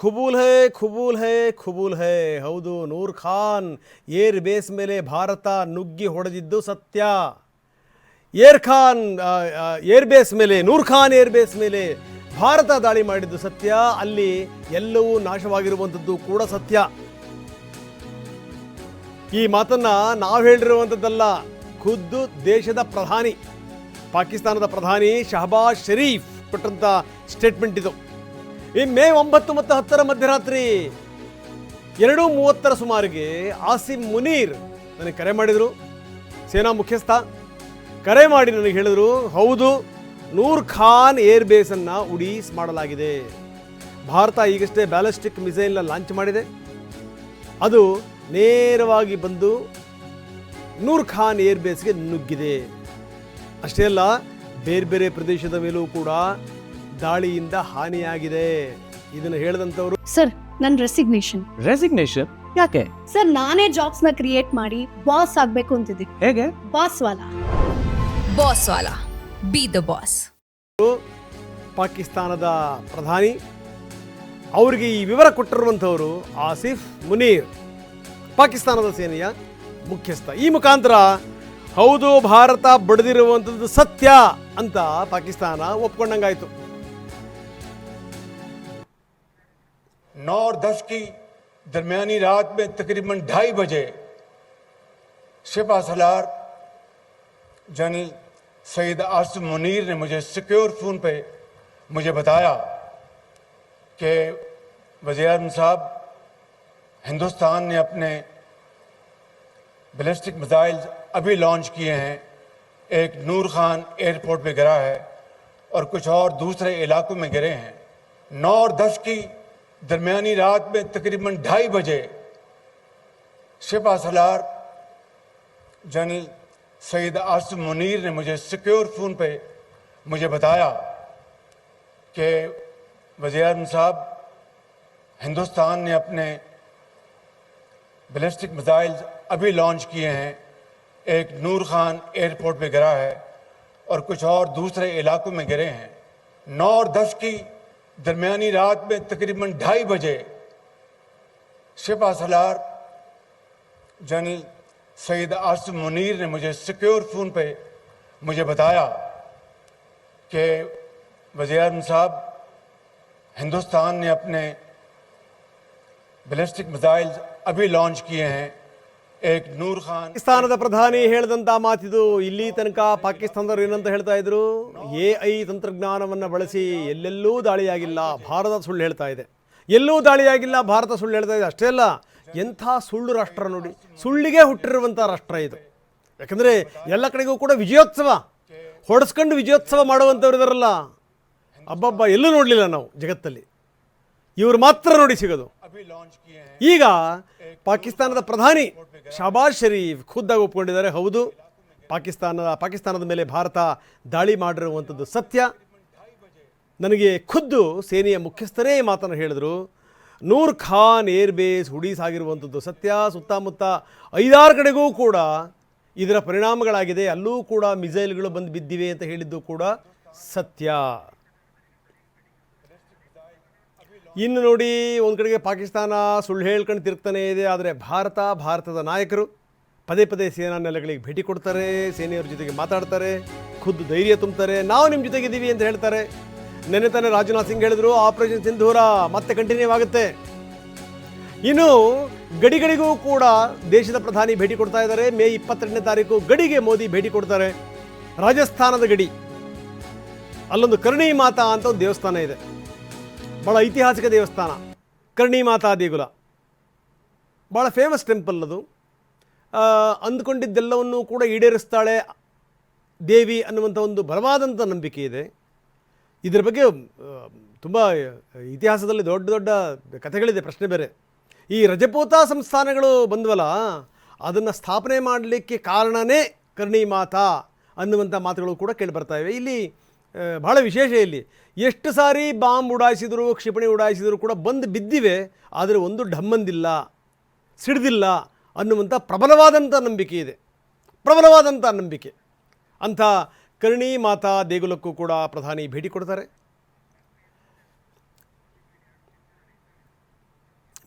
ಖುಬೂಲ್ ಹೇ ಖುಬೂಲ್ ಹೇ ಖುಬೂಲ್ ಹೇ. ಹೌದು, ನೂರ್ Khan air base ಮೇಲೆ ಭಾರತ ನುಗ್ಗಿ ಹೊಡೆದಿದ್ದು ಸತ್ಯ. ಏರ್ ಖಾನ್ ಏರ್ ಬೇಸ್ ಮೇಲೆ, ನೂರ್ ಖಾನ್ ಏರ್ ಬೇಸ್ ಮೇಲೆ ಭಾರತ ದಾಳಿ ಮಾಡಿದ್ದು ಸತ್ಯ. ಅಲ್ಲಿ ಎಲ್ಲವೂ ನಾಶವಾಗಿರುವಂಥದ್ದು ಕೂಡ ಸತ್ಯ. ಈ ಮಾತನ್ನ ನಾವು ಹೇಳಿರುವಂಥದ್ದಲ್ಲ ಖುದ್ದು ದೇಶದ ಪ್ರಧಾನಿ, ಪಾಕಿಸ್ತಾನದ ಪ್ರಧಾನಿ ಶಹಬಾಜ್ ಶರೀಫ್ ಕೊಟ್ಟಂತ ಸ್ಟೇಟ್ಮೆಂಟ್ ಇದು. ಈ ಮೇ ಒಂಬತ್ತು ಮತ್ತು ಹತ್ತರ ಮಧ್ಯರಾತ್ರಿ ಎರಡು ಮೂವತ್ತರ ಸುಮಾರಿಗೆ ಆಸಿಮ್ ಮುನೀರ್ ನನಗೆ ಕರೆ ಮಾಡಿದರು. ಸೇನಾ ಮುಖ್ಯಸ್ಥ ಕರೆ ಮಾಡಿ ನನಗೆ ಹೇಳಿದರು, ಹೌದು, ನೂರ್ ಖಾನ್ ಏರ್ ಬೇಸನ್ನು ಉಡೀಸ್ ಮಾಡಲಾಗಿದೆ. ಭಾರತ ಈಗಷ್ಟೇ ಬ್ಯಾಲಿಸ್ಟಿಕ್ ಮಿಸೈಲ್ನ ಲಾಂಚ್ ಮಾಡಿದೆ. ಅದು ನೇರವಾಗಿ ಬಂದು ನೂರ್ ಖಾನ್ ಏರ್ ಬೇಸ್ಗೆ ನುಗ್ಗಿದೆ. ಅಷ್ಟೇ ಅಲ್ಲ ಬೇರೆ ಬೇರೆ ಪ್ರದೇಶದ ಮೇಲೂ ಕೂಡ ದಾಳಿಯಿಂದ ಹಾನಿಯಾಗಿದೆ. ಇದನ್ನು ಹೇಳಿದಂಥವರು ಸರ್ ನನ್ನ ರೆಸಿಗ್ನೇಷನ್ ರೆಸಿಗ್ನೇಷನ್ ಯಾಕೆ? ಸರ್ ನಾನೇ ಜಾಬ್ಸ್ನ ಕ್ರಿಯೇಟ್ ಮಾಡಿ ಬಾಸ್ ಆಗ್ಬೇಕು ಅಂತಿದ್ದೀನಿ ಹೇಗೆ? ಬಾಸ್ ವಾಲ. ಬಾಸ್ ವಾಲಾ. ಬಿ ದ ಬಾಸ್ ಪಾಕಿಸ್ತಾನದ ಪ್ರಧಾನಿ. ಅವರಿಗೆ ಈ ವಿವರ ಕೊಟ್ಟಿರುವಂಥವರು ಆಸಿಫ್ ಮುನೀರ್ ಪಾಕಿಸ್ತಾನದ ಸೇನೆಯ ಮುಖ್ಯಸ್ಥ. ಈ ಮುಖಾಂತರ ಹೌದು ಭಾರತ ಬಡಿದಿರುವಂಥದ್ದು ಸತ್ಯ ಅಂತ ಪಾಕಿಸ್ತಾನ ಒಪ್ಕೊಂಡಂಗಾಯ್ತು. نو اور دس کی درمیانی رات میں تقریباً ڈھائی بجے شفا سلار جنرل سید آصف منیر نے مجھے سیکیور فون پہ مجھے بتایا کہ وزیر اعظم صاحب، ہندوستان نے اپنے بلسٹک میزائل ابھی لانچ کیے ہیں۔ ایک نور خان ایئرپورٹ پہ گرا ہے اور کچھ اور دوسرے علاقوں میں گرے ہیں۔ نو اور دس کی درمیانی رات میں تقریباً ڈھائی بجے شفا سلار جنرل سید آصف منیر نے مجھے سیکیور فون پہ مجھے بتایا کہ وزیر اعظم صاحب، ہندوستان نے اپنے بیلسٹک میزائل ابھی لانچ کیے ہیں۔ ایک نور خان ایئرپورٹ پہ گرا ہے اور کچھ اور دوسرے علاقوں میں گرے ہیں۔ نو اور دس کی درمیانی رات میں تقریباً ڈھائی بجے شفا سلار جنرل سید آصف منیر نے مجھے سیکیور فون پہ مجھے بتایا کہ وزیر اعظم صاحب، ہندوستان نے اپنے بیلسٹک میزائل ابھی لانچ کیے ہیں۔ ಪಾಕಿಸ್ತಾನದ ಪ್ರಧಾನಿ ಹೇಳಿದಂತ ಮಾತಿದು, ಇಲ್ಲಿ ತನಕ ಪಾಕಿಸ್ತಾನದವರು ಏನಂತ ಹೇಳ್ತಾ ಇದ್ರು? ಎ ಐ ತಂತ್ರಜ್ಞಾನವನ್ನು ಬಳಸಿ ಎಲ್ಲೆಲ್ಲೂ ದಾಳಿಯಾಗಿಲ್ಲ, ಭಾರತ ಸುಳ್ಳು ಹೇಳ್ತಾ ಇದೆ. ಎಲ್ಲೂ ದಾಳಿಯಾಗಿಲ್ಲ, ಭಾರತ ಸುಳ್ಳು ಹೇಳ್ತಾ ಇದೆ. ಅಷ್ಟೇ ಅಲ್ಲ, ಎಂಥ ಸುಳ್ಳು ರಾಷ್ಟ್ರ ನೋಡಿ. ಸುಳ್ಳಿಗೆ ಹುಟ್ಟಿರುವಂಥ ರಾಷ್ಟ್ರ ಇದು. ಯಾಕಂದರೆ ಎಲ್ಲ ಕಡೆಗೂ ಕೂಡ ವಿಜಯೋತ್ಸವ. ಹೊಡೆಸ್ಕೊಂಡು ವಿಜಯೋತ್ಸವ ಮಾಡುವಂಥವ್ರು ಇದಾರಲ್ಲ, ಅಬ್ಬಬ್ಬ, ಎಲ್ಲೂ ನೋಡಲಿಲ್ಲ ನಾವು ಜಗತ್ತಲ್ಲಿ. ಇವರು ಮಾತ್ರ ನೋಡಿ ಸಿಗೋದು. ಈಗ ಪಾಕಿಸ್ತಾನದ ಪ್ರಧಾನಿ ಶಬಾಜ್ ಶರೀಫ್ ಖುದ್ದಾಗಿ ಒಪ್ಪಿಕೊಂಡಿದ್ದಾರೆ ಹೌದು ಪಾಕಿಸ್ತಾನದ ಪಾಕಿಸ್ತಾನದ ಮೇಲೆ ಭಾರತ ದಾಳಿ ಮಾಡಿರುವಂಥದ್ದು ಸತ್ಯ. ನನಗೆ ಖುದ್ದು ಸೇನೆಯ ಮುಖ್ಯಸ್ಥರೇ ಮಾತನ್ನು ಹೇಳಿದರು. ನೂರ್ ಖಾನ್ ಏರ್ ಬೇಸ್ ಹುಡಿಸಾಗಿರುವಂಥದ್ದು ಸತ್ಯ. ಸುತ್ತಮುತ್ತ ಐದಾರು ಕಡೆಗೂ ಕೂಡ ಇದರ ಪರಿಣಾಮಗಳಾಗಿದೆ. ಅಲ್ಲೂ ಕೂಡ ಮಿಸೈಲ್ಗಳು ಬಂದು ಬಿದ್ದಿವೆ ಅಂತ ಹೇಳಿದ್ದು ಕೂಡ ಸತ್ಯ. ಇನ್ನು ನೋಡಿ, ಒಂದು ಕಡೆಗೆ ಪಾಕಿಸ್ತಾನ ಸುಳ್ಳು ಹೇಳ್ಕೊಂಡು ತಿರುಗ್ತಾನೆ ಇದೆ, ಆದರೆ ಭಾರತ, ಭಾರತದ ನಾಯಕರು ಪದೇ ಪದೇ ಸೇನಾ ನೆಲೆಗಳಿಗೆ ಭೇಟಿ ಕೊಡ್ತಾರೆ, ಸೇನೆಯವ್ರ ಜೊತೆಗೆ ಮಾತಾಡ್ತಾರೆ, ಖುದ್ದು ಧೈರ್ಯ ತುಂಬ್ತಾರೆ. ನಾವು ನಿಮ್ಮ ಜೊತೆಗಿದ್ದೀವಿ ಅಂತ ಹೇಳ್ತಾರೆ. ನಿನ್ನೆ ತಾನೇ ರಾಜನಾಥ್ ಸಿಂಗ್ ಹೇಳಿದ್ರು, ಆಪರೇಷನ್ ಸಿಂಧೂರ ಮತ್ತೆ ಕಂಟಿನ್ಯೂ ಆಗುತ್ತೆ. ಇನ್ನು ಗಡಿಗಳಿಗೂ ಕೂಡ ದೇಶದ ಪ್ರಧಾನಿ ಭೇಟಿ ಕೊಡ್ತಾ ಇದ್ದಾರೆ. ಮೇ ಇಪ್ಪತ್ತೆರಡನೇ ತಾರೀಕು ಗಡಿಗೆ ಮೋದಿ ಭೇಟಿ ಕೊಡ್ತಾರೆ. ರಾಜಸ್ಥಾನದ ಗಡಿ, ಅಲ್ಲೊಂದು ಕರುಣಿ ಮಾತಾ ಅಂತ ಒಂದು ದೇವಸ್ಥಾನ ಇದೆ. ಭಾಳ ಐತಿಹಾಸಿಕ ದೇವಸ್ಥಾನ, ಕರ್ಣಿ ಮಾತಾ ದೇಗುಲ. ಭಾಳ ಫೇಮಸ್ ಟೆಂಪಲ್ ಅದು. ಅಂದ್ಕೊಂಡಿದ್ದೆಲ್ಲವನ್ನು ಕೂಡ ಈಡೇರಿಸ್ತಾಳೆ ದೇವಿ ಅನ್ನುವಂಥ ಒಂದು ಬಲವಾದಂಥ ನಂಬಿಕೆ ಇದೆ. ಇದರ ಬಗ್ಗೆ ತುಂಬ ಇತಿಹಾಸದಲ್ಲಿ ದೊಡ್ಡ ದೊಡ್ಡ ಕಥೆಗಳಿದೆ, ಪ್ರಶ್ನೆ ಬೇರೆ. ಈ ರಜಪೂತ ಸಂಸ್ಥಾನಗಳು ಬಂದವಲ್ಲ, ಅದನ್ನು ಸ್ಥಾಪನೆ ಮಾಡಲಿಕ್ಕೆ ಕಾರಣನೇ ಕರ್ಣಿ ಮಾತಾ ಅನ್ನುವಂಥ ಮಾತುಗಳು ಕೂಡ ಕೇಳಿ ಬರ್ತಾ ಇವೆ. ಇಲ್ಲಿ ಬಹಳ ವಿಶೇಷ ಇಲ್ಲಿ. ಎಷ್ಟು ಸಾರಿ ಬಾಂಬ್ ಉಡಾಯಿಸಿದ್ರು, ಕ್ಷಿಪಣಿ ಉಡಾಯಿಸಿದ್ರು ಕೂಡ ಬಂದು ಬಿದ್ದಿವೆ, ಆದರೆ ಒಂದು ಢಮ್ಮಂದಿಲ್ಲ, ಸಿಡಿದಿಲ್ಲ ಅನ್ನುವಂಥ ಪ್ರಬಲವಾದಂಥ ನಂಬಿಕೆ ಇದೆ. ಪ್ರಬಲವಾದಂಥ ನಂಬಿಕೆ. ಅಂಥ ಕರ್ಣಿ ಮಾತಾ ದೇಗುಲಕ್ಕೂ ಕೂಡ ಪ್ರಧಾನಿ ಭೇಟಿ ಕೊಡ್ತಾರೆ.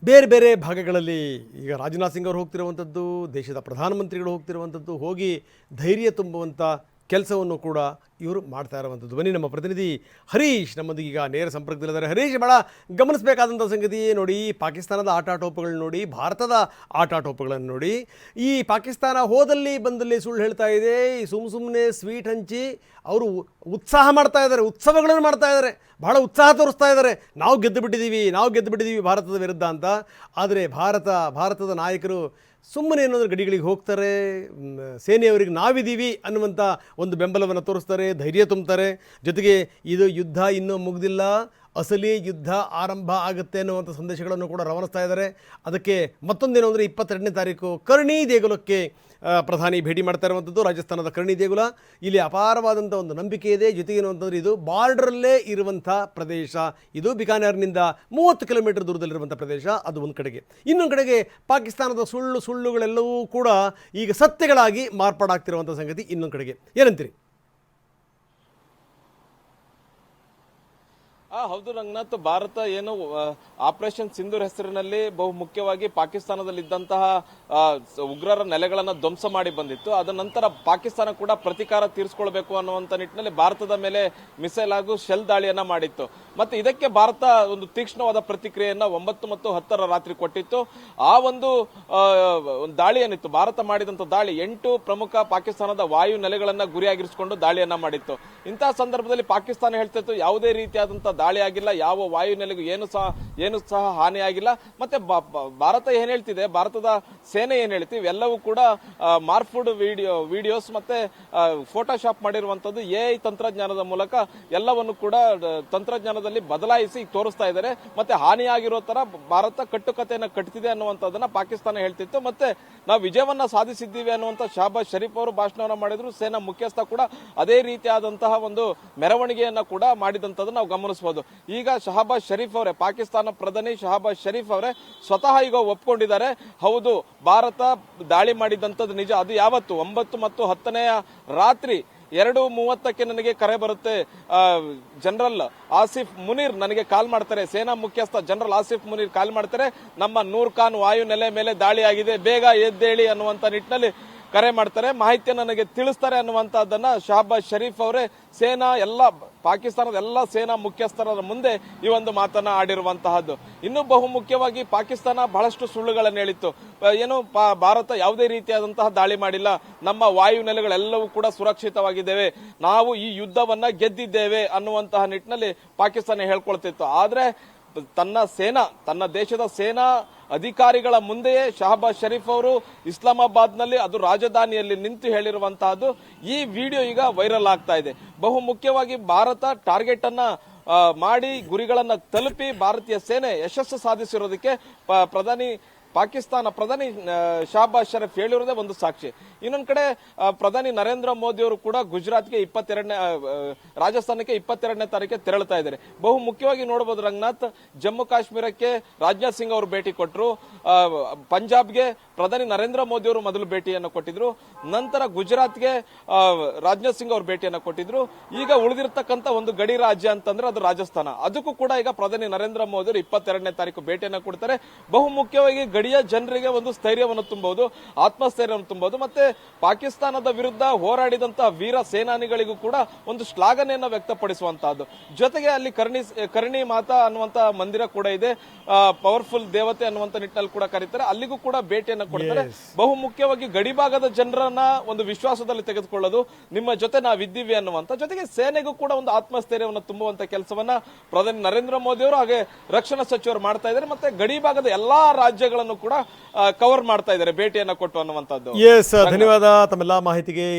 ಬೇರೆ ಬೇರೆ ಭಾಗಗಳಲ್ಲಿ ಈಗ ರಾಜನಾಥ್ ಸಿಂಗ್ ಅವರು ಹೋಗ್ತಿರುವಂಥದ್ದು, ದೇಶದ ಪ್ರಧಾನಮಂತ್ರಿಗಳು ಹೋಗ್ತಿರುವಂಥದ್ದು, ಹೋಗಿ ಧೈರ್ಯ ತುಂಬುವಂಥ ಕೆಲಸವನ್ನು ಕೂಡ ಇವರು ಮಾಡ್ತಾ ಇರುವಂಥದ್ದು. ಬನ್ನಿ ನಮ್ಮ ಪ್ರತಿನಿಧಿ ಹರೀಶ್ ನಮ್ಮೊಂದಿಗೆ ಈಗ ನೇರ ಸಂಪರ್ಕದಲ್ಲಿದ್ದಾರೆ. ಹರೀಶ್ ಭಾಳ ಗಮನಿಸಬೇಕಾದಂಥ ಸಂಗತಿ ನೋಡಿ, ಪಾಕಿಸ್ತಾನದ ಆಟಾಟೋಪಗಳನ್ನು ನೋಡಿ, ಭಾರತದ ಆಟಾಟೋಪಗಳನ್ನು ನೋಡಿ. ಈ ಪಾಕಿಸ್ತಾನ ಹೋದಲ್ಲಿ ಬಂದಲ್ಲಿ ಸುಳ್ಳು ಹೇಳ್ತಾ ಇದೆ. ಈ ಸುಮ್ಮ ಸುಮ್ಮನೆ ಸ್ವೀಟ್ ಹಂಚಿ ಅವರು ಉತ್ಸಾಹ ಮಾಡ್ತಾ ಇದ್ದಾರೆ, ಉತ್ಸವಗಳನ್ನು ಮಾಡ್ತಾ ಇದ್ದಾರೆ. ಬಹಳ ಉತ್ಸಾಹ ತೋರಿಸ್ತಾ ಇದ್ದಾರೆ. ನಾವು ಗೆದ್ದು ಬಿಟ್ಟಿದ್ದೀವಿ ನಾವು ಗೆದ್ದು ಬಿಟ್ಟಿದ್ದೀವಿ ಭಾರತದ ವಿರುದ್ಧ ಅಂತ. ಆದರೆ ಭಾರತ, ಭಾರತದ ನಾಯಕರು ಸುಮ್ಮನೆ ಏನಾದರೂ ಗಡಿಗಳಿಗೆ ಹೋಗ್ತಾರೆ ಸೇನೆಯವರಿಗೆ ನಾವಿದ್ದೀವಿ ಅನ್ನುವಂಥ ಒಂದು ಬೆಂಬಲವನ್ನು ತೋರಿಸ್ತಾರೆ, ಧೈರ್ಯ ತುಂಬುತ್ತಾರೆ ಜೊತೆಗೆ ಇದು ಯುದ್ಧ ಇನ್ನೂ ಮುಗ್ದಿಲ್ಲ. ಅಸಲಿ ಯುದ್ಧ ಆರಂಭ ಆಗುತ್ತೆ ಅನ್ನುವಂಥ ಸಂದೇಶಗಳನ್ನು ಕೂಡ ರವಾನಿಸ್ತಾ ಇದ್ದಾರೆ. ಅದಕ್ಕೆ ಮತ್ತೊಂದೇನು ಅಂದರೆ ಇಪ್ಪತ್ತೆರಡನೇ ತಾರೀಕು ಕರ್ಣಿ ದೇಗುಲಕ್ಕೆ ಪ್ರಧಾನಿ ಭೇಟಿ ಮಾಡ್ತಾ ಇರುವಂಥದ್ದು ರಾಜಸ್ಥಾನದ ಕರ್ಣಿ ದೇಗುಲ. ಇಲ್ಲಿ ಅಪಾರವಾದಂಥ ಒಂದು ನಂಬಿಕೆ ಇದೆ. ಜೊತೆಗೆ ಏನು ಅಂತಂದರೆ ಇದು ಬಾರ್ಡ್ರಲ್ಲೇ ಇರುವಂಥ ಪ್ರದೇಶ. ಇದು ಬಿಕಾನೇರ್ನಿಂದ ಮೂವತ್ತು ಕಿಲೋಮೀಟರ್ ದೂರದಲ್ಲಿರುವಂಥ ಪ್ರದೇಶ. ಅದು ಒಂದು ಕಡೆಗೆ. ಇನ್ನೊಂದು ಕಡೆಗೆ ಪಾಕಿಸ್ತಾನದ ಸುಳ್ಳು ಸುಳ್ಳುಗಳೆಲ್ಲವೂ ಕೂಡ ಈಗ ಸತ್ಯಗಳಾಗಿ ಮಾರ್ಪಾಡಾಗ್ತಿರುವಂಥ ಸಂಗತಿ ಇನ್ನೊಂದು ಕಡೆಗೆ. ಏನಂತೀರಿ? ಆ ಹೌದು ರಂಗನಾಥ್, ಭಾರತ ಏನು ಆಪರೇಷನ್ ಸಿಂಧೂರ್ ಹೆಸರಿನಲ್ಲಿ ಬಹು ಮುಖ್ಯವಾಗಿ ಪಾಕಿಸ್ತಾನದಲ್ಲಿದ್ದಂತಹ ಉಗ್ರರ ನೆಲೆಗಳನ್ನು ಧ್ವಂಸ ಮಾಡಿ ಬಂದಿತ್ತು. ಅದ ನಂತರ ಪಾಕಿಸ್ತಾನ ಕೂಡ ಪ್ರತಿಕಾರ ತೀರಿಸಿಕೊಳ್ಬೇಕು ಅನ್ನುವಂತ ನಿಟ್ಟಿನಲ್ಲಿ ಭಾರತದ ಮೇಲೆ ಮಿಸೈಲ್ ಹಾಗೂ ಶೆಲ್ ದಾಳಿಯನ್ನ ಮಾಡಿತ್ತು. ಮತ್ತೆ ಇದಕ್ಕೆ ಭಾರತ ಒಂದು ತೀಕ್ಷ್ಣವಾದ ಪ್ರತಿಕ್ರಿಯೆಯನ್ನ ಒಂಬತ್ತು ಮತ್ತು ಹತ್ತರ ರಾತ್ರಿ ಕೊಟ್ಟಿತ್ತು. ಆ ಒಂದು ದಾಳಿ ಏನಿತ್ತು ಭಾರತ ಮಾಡಿದಂತ ದಾಳಿ ಎಂಟು ಪ್ರಮುಖ ಪಾಕಿಸ್ತಾನದ ವಾಯು ನೆಲೆಗಳನ್ನ ಗುರಿಯಾಗಿರಿಸಿಕೊಂಡು ದಾಳಿಯನ್ನ ಮಾಡಿತ್ತು. ಇಂತಹ ಸಂದರ್ಭದಲ್ಲಿ ಪಾಕಿಸ್ತಾನ ಹೇಳ್ತಿತ್ತು ಯಾವುದೇ ರೀತಿಯಾದಂತಹ ದಾಳಿ ಆಗಿಲ್ಲ ಯಾವ ವಾಯು ನೆಲೆಗೂ ಏನು ಸಹ ಏನು ಸಹ ಹಾನಿಯಾಗಿಲ್ಲ ಮತ್ತೆ ಭಾರತ ಏನ್ ಹೇಳ್ತಿದೆ ಭಾರತದ ಸೇನೆ ಏನ್ ಹೇಳ್ತಿ ಇವೆಲ್ಲವೂ ಕೂಡ ಮಾರ್ಫುಡ್ ವಿಡಿಯೋ ವಿಡಿಯೋಸ್ ಮತ್ತೆ ಫೋಟೋಶಾಪ್ ಮಾಡಿರುವಂತದ್ದು ಎ ತಂತ್ರಜ್ಞಾನದ ಮೂಲಕ ಎಲ್ಲವನ್ನು ಕೂಡ ಆ, ತಂತ್ರಜ್ಞಾನದಲ್ಲಿ ಬದಲಾಯಿಸಿ ತೋರಿಸ್ತಾ ಇದ್ದಾರೆ. ಮತ್ತೆ ಹಾನಿಯಾಗಿರೋ ತರ ಭಾರತ ಕಟ್ಟುಕತೆಯನ್ನು ಕಟ್ತಿದೆ ಅನ್ನುವಂಥದ್ದನ್ನ ಪಾಕಿಸ್ತಾನ ಹೇಳ್ತಿತ್ತು. ಮತ್ತೆ ನಾವು ವಿಜಯವನ್ನ ಸಾಧಿಸಿದ್ದೀವಿ ಅನ್ನುವಂತ ಶಹಬಾಜ್ ಶರೀಫ್ ಅವರು ಭಾಷಣವನ್ನು ಮಾಡಿದ್ರು. ಸೇನಾ ಮುಖ್ಯಸ್ಥ ಕೂಡ ಅದೇ ರೀತಿಯಾದಂತಹ ಒಂದು ಮೆರವಣಿಗೆಯನ್ನ ಕೂಡ ಮಾಡಿದಂಥದ್ದು ನಾವು ಗಮನಿಸಬಹುದು ಈಗ ಶಹಬಾಜ್ ಶರೀಫ್ ಅವರೇ, ಪಾಕಿಸ್ತಾನ ಪ್ರಧಾನಿ ಶಹಬಾಜ್ ಶರೀಫ್ ಅವರೇ ಸ್ವತಃ ಈಗ ಒಪ್ಕೊಂಡಿದ್ದಾರೆ. ಹೌದು, ಭಾರತ ದಾಳಿ ಮಾಡಿದಂಥದ್ದು ನಿಜ. ಅದು ಯಾವತ್ತು? ಒಂಬತ್ತು ಮತ್ತು ಹತ್ತನೆಯ ರಾತ್ರಿ ಎರಡು ಮೂವತ್ತಕ್ಕೆ ನನಗೆ ಕರೆ ಬರುತ್ತೆ. ಜನರಲ್ ಆಸಿಫ್ ಮುನೀರ್ ನನಗೆ ಕಾಲ್ ಮಾಡ್ತಾರೆ. ಸೇನಾ ಮುಖ್ಯಸ್ಥ ಜನರಲ್ ಆಸಿಫ್ ಮುನೀರ್ ಕಾಲ್ ಮಾಡ್ತಾರೆ. ನಮ್ಮ ನೂರ್ ಖಾನ್ ವಾಯು ನೆಲೆ ಮೇಲೆ ದಾಳಿ ಆಗಿದೆ ಬೇಗ ಎದ್ದೇಳಿ ಅನ್ನುವಂತ ನಿಟ್ಟಿನಲ್ಲಿ ಕರೆ ಮಾಡ್ತಾರೆ ಮಾಹಿತಿ ನನಗೆ ತಿಳಿಸ್ತಾರೆ ಅನ್ನುವಂತಹದ್ದನ್ನ ಶಹಬಾಜ್ ಶರೀಫ್ ಅವರೇ ಸೇನಾ ಎಲ್ಲ, ಪಾಕಿಸ್ತಾನದ ಎಲ್ಲ ಸೇನಾ ಮುಖ್ಯಸ್ಥರ ಮುಂದೆ ಈ ಒಂದು ಮಾತನ್ನ ಆಡಿರುವಂತಹದ್ದು. ಇನ್ನು ಬಹು ಮುಖ್ಯವಾಗಿ ಪಾಕಿಸ್ತಾನ ಬಹಳಷ್ಟು ಸುಳ್ಳುಗಳನ್ನು ಹೇಳಿತ್ತು. ಏನು ಭಾರತ ಯಾವುದೇ ರೀತಿಯಾದಂತಹ ದಾಳಿ ಮಾಡಿಲ್ಲ. ನಮ್ಮ ವಾಯು ನೆಲೆಗಳೆಲ್ಲವೂ ಕೂಡ ಸುರಕ್ಷಿತವಾಗಿದ್ದೇವೆ. ನಾವು ಈ ಯುದ್ಧವನ್ನ ಗೆದ್ದಿದ್ದೇವೆ ಅನ್ನುವಂತಹ ನಿಟ್ಟಿನಲ್ಲಿ ಪಾಕಿಸ್ತಾನ ಹೇಳ್ಕೊಳ್ತಿತ್ತು. ಆದ್ರೆ ತನ್ನ ಸೇನಾ, ತನ್ನ ದೇಶದ ಸೇನಾ ಅಧಿಕಾರಿಗಳ ಮುಂದೆಯೇ ಶಹಬಾಜ್ ಶರೀಫ್ ಅವರು ಇಸ್ಲಾಮಾಬಾದ್ನಲ್ಲಿ ಅದು ರಾಜಧಾನಿಯಲ್ಲಿ ನಿಂತು ಹೇಳಿರುವಂತಹದ್ದು. ಈ ವಿಡಿಯೋ ಈಗ ವೈರಲ್ ಆಗ್ತಾ ಇದೆ. ಬಹು ಮುಖ್ಯವಾಗಿ ಭಾರತ ಟಾರ್ಗೆಟ್ ಅನ್ನ ಮಾಡಿ ಗುರಿಗಳನ್ನು ತಲುಪಿ ಭಾರತೀಯ ಸೇನೆ ಯಶಸ್ಸು ಸಾಧಿಸಿರೋದಕ್ಕೆ ಪ್ರಧಾನಿ ಪಾಕಿಸ್ತಾನ ಪ್ರಧಾನಿ ಶಾಬಾಜ್ ಶರೀಫ್ ಹೇಳಿರೋದೇ ಒಂದು ಸಾಕ್ಷಿ. ಇನ್ನೊಂದು ಕಡೆ ಪ್ರಧಾನಿ ನರೇಂದ್ರ ಮೋದಿ ಅವರು ಕೂಡ ಗುಜರಾತ್ಗೆ ಇಪ್ಪತ್ತೆರಡನೇ ರಾಜಸ್ಥಾನಕ್ಕೆ ಇಪ್ಪತ್ತೆರಡನೇ ತಾರೀಖಿಗೆ ತೆರಳುತ್ತಾ ಇದ್ದಾರೆ. ಬಹು ಮುಖ್ಯವಾಗಿ ನೋಡಬಹುದು ರಂಗನಾಥ್, ಜಮ್ಮು ಕಾಶ್ಮೀರಕ್ಕೆ ರಾಜನಾಥ್ ಸಿಂಗ್ ಅವರು ಭೇಟಿ ಕೊಟ್ಟರು ಪಂಜಾಬ್ಗೆ ಪ್ರಧಾನಿ ನರೇಂದ್ರ ಮೋದಿ ಅವರು ಮೊದಲು ಭೇಟಿಯನ್ನು ಕೊಟ್ಟಿದ್ರು. ನಂತರ ಗುಜರಾತ್ಗೆ ರಾಜನಾಥ್ ಸಿಂಗ್ ಅವರು ಭೇಟಿಯನ್ನು ಕೊಟ್ಟಿದ್ರು. ಈಗ ಉಳಿದಿರ್ತಕ್ಕಂಥ ಒಂದು ಗಡಿ ರಾಜ್ಯ ಅಂತಂದ್ರೆ ಅದು ರಾಜಸ್ಥಾನ. ಅದಕ್ಕೂ ಕೂಡ ಈಗ ಪ್ರಧಾನಿ ನರೇಂದ್ರ ಮೋದಿ ಅವರು ಇಪ್ಪತ್ತೆರಡನೇ ತಾರೀಕು ಭೇಟಿಯನ್ನು ಕೊಡ್ತಾರೆ. ಬಹು ಗಡಿಯ ಜನರಿಗೆ ಒಂದು ಸ್ಥೈರ್ಯವನ್ನು ತುಂಬಬಹುದು ಆತ್ಮಸ್ಥೈರ್ಯವನ್ನು ತುಂಬಬಹುದು ಮತ್ತೆ ಪಾಕಿಸ್ತಾನದ ವಿರುದ್ಧ ಹೋರಾಡಿದಂತಹ ವೀರ ಸೇನಾನಿಗಳಿಗೂ ಕೂಡ ಒಂದು ಶ್ಲಾಘನೆಯನ್ನು ವ್ಯಕ್ತಪಡಿಸುವಂತಹದ್ದು. ಜೊತೆಗೆ ಅಲ್ಲಿ ಕರ್ಣಿ ಕರ್ಣಿ ಮಾತಾ ಅನ್ನುವಂತಹ ಮಂದಿರ ಕೂಡ ಇದೆ. ಪವರ್ಫುಲ್ ದೇವತೆ ಅನ್ನುವಂತ ನಿಟ್ಟಿನಲ್ಲಿ ಕೂಡ ಕರೀತಾರೆ. ಅಲ್ಲಿಗೂ ಕೂಡ ಭೇಟಿಯನ್ನು ಕೊಡ್ತಾರೆ. ಬಹು ಮುಖ್ಯವಾಗಿ ಗಡಿಭಾಗದ ಜನರನ್ನ ಒಂದು ವಿಶ್ವಾಸದಲ್ಲಿ ತೆಗೆದುಕೊಳ್ಳೋದು ನಿಮ್ಮ ಜೊತೆ ನಾವಿದ್ದೀವಿ ಅನ್ನುವಂತ. ಜೊತೆಗೆ ಸೇನೆಗೂ ಕೂಡ ಒಂದು ಆತ್ಮಸ್ಥೈರ್ಯವನ್ನು ತುಂಬುವಂತ ಕೆಲಸವನ್ನ ಪ್ರಧಾನಿ ನರೇಂದ್ರ ಮೋದಿ ಅವರು ಹಾಗೆ ರಕ್ಷಣಾ ಸಚಿವರು ಮಾಡ್ತಾ ಇದ್ದಾರೆ. ಮತ್ತೆ ಗಡಿಭಾಗದ ಎಲ್ಲಾ ರಾಜ್ಯಗಳನ್ನು ಕೂಡ ಕವರ್ ಮಾಡ್ತಾ ಇದ್ದಾರೆ ಭೇಟಿಯನ್ನ ಕೊಟ್ಟು ಅನ್ನುವಂಥದ್ದು. ಎಸ್ ಧನ್ಯವಾದ. ತಮ್ಮೆಲ್ಲಾ ಮಾಹಿತಿಗೆ